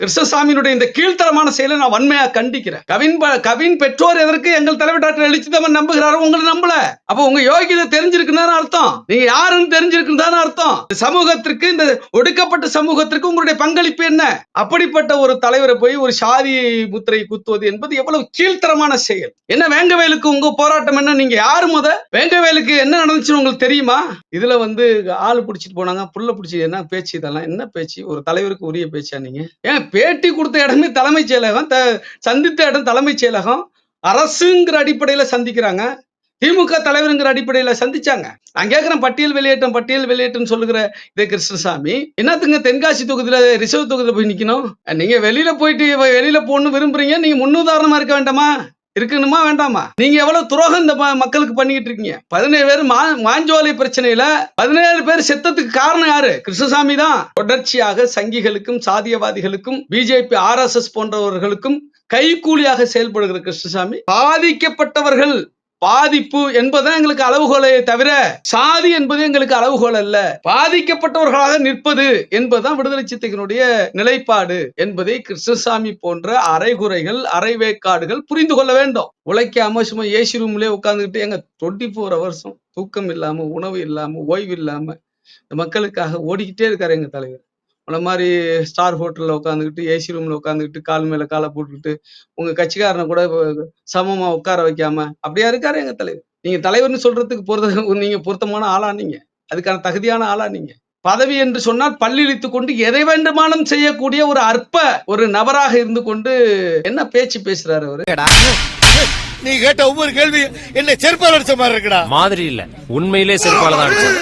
கிருஷ்ணசாமியினுடைய இந்த கீழ்த்தரமான செயலை நான் வன்மையா கண்டிக்கிறேன். கவின் கவின் பெற்றோர் எதற்கு எங்கள் தலைவர் டாக்டர் எழுச்சிதமன் நம்புகிறாரோ உங்களை நம்பல. அப்ப உங்க யோகியதை தெரிஞ்சிருக்குன்னு அர்த்தம். நீங்க யாருன்னு தெரிஞ்சிருக்குன்னு அர்த்தம். இந்த சமூகத்திற்கு இந்த ஒடுக்கப்பட்ட சமூகத்திற்கு உங்களுடைய பங்களிப்பு என்ன? அப்படிப்பட்ட ஒரு தலைவரை போய் ஒரு சாதி முத்திரை குத்துவது என்பது எவ்வளவு கீழ்த்தரமான செயல். என்ன வேங்கவேலுக்கு உங்க போராட்டம் என்ன? நீங்க யாரு முத? வேங்கவேலுக்கு என்ன நடந்துச்சுன்னு உங்களுக்கு தெரியுமா? இதுல வந்து ஆள் பிடிச்சிட்டு போனாங்க புல்ல பிடிச்சி என்ன பேச்சு இதெல்லாம்? என்ன பேச்சு? ஒரு தலைவருக்கு உரிய பேச்சா நீங்க? ஏன் பேட்டி கொடுத்த இடமே தலைமைச் செயலகம் த- சந்தித்த இடம் தலைமைச் செயலகம். அரசுங்கிற அடிப்படையில சந்திக்கிறாங்க. திமுக தலைவருங்கிற அடிப்படையில சந்திச்சாங்க. நான் கேட்குறேன் பட்டியல் வெளியேற்றம் பட்டியல் வெளியேற்றம் சொல்லுகிற இதே கிருஷ்ணசாமி. என்னத்துங்க தென்காசி தொகுதியில ரிசர்வ் தொகுதியில போய் நிக்கணும்? நீங்க வெளியில போயிட்டு வெளியில் வெளியில போகணும்னு விரும்புறீங்க நீங்க முன்னுதாரணமாக இருக்க வேண்டாமா? இருக்கணுமா வேண்டாமா? நீங்க எவ்வளவு துரோகம் இந்த மக்களுக்கு பண்ணிக்கிட்டு இருக்கீங்க? பதினேழு பேர் மா மாஞ்சோலை பிரச்சனையில பதினேழு பேர் செத்தத்துக்கு காரணம் யாரு? கிருஷ்ணசாமி தான். தொடர்ச்சியாக சங்கிகளுக்கும் சாதியவாதிகளுக்கும் பிஜேபி ஆர்எஸ்எஸ் போன்றவர்களுக்கும் கைக்கூலியாக செயல்படுகிற கிருஷ்ணசாமி. பாதிக்கப்பட்டவர்கள் பாதிப்பு என்பதுதான் எங்களுக்கு அளவுகோலை தவிர சாதி என்பது எங்களுக்கு அளவுகோல் அல்ல. பாதிக்கப்பட்டவர்களாக நிற்பது என்பதுதான் விடுதலை சித்தைகளுடைய நிலைப்பாடு என்பதை கிருஷ்ணசாமி போன்ற அரைகுறைகள் அரைவேக்காடுகள் புரிந்து கொள்ள வேண்டும். உழைக்காம சும்மா ஏசி ரூம்லயே உட்காந்துக்கிட்டு எங்க டுவெண்ட்டி ஃபோர் ஹவர்ஸும் தூக்கம் இல்லாம உணவு இல்லாம ஓய்வு இல்லாம இந்த மக்களுக்காக ஓடிக்கிட்டே இருக்காரு எங்க தலைவர். உன மாதிரி ஸ்டார் ஹோட்டல்ல உட்காந்துக்கிட்டு ஏசி ரூம்ல உட்காந்துக்கிட்டு கால் மேல காலை போட்டுக்கிட்டு உங்க கட்சிக்காரனை கூட சமமா உட்கார வைக்காம அப்படியா இருக்காரு எங்க தலைவர்? நீங்க தலைவர்னு சொல்றதுக்கு பொருத்த நீங்க பொருத்தமான ஆளா நீங்க. அதுக்கான தகுதியான ஆளா நீங்க. பதவி என்று சொன்னால் பல்லிழித்து கொண்டு எதை வேண்டுமானும் செய்யக்கூடிய ஒரு அற்ப ஒரு நபராக இருந்து கொண்டு என்ன பேச்சு பேசுறாரு அவரு? நீ கேட்ட ஒவ்வொரு கேள்வி என்ன செருப்பால் அடிச்ச மாதிரி இருக்குடா. மாதிரி இல்ல. உண்மையிலே செருப்பால தான் அடிச்சது.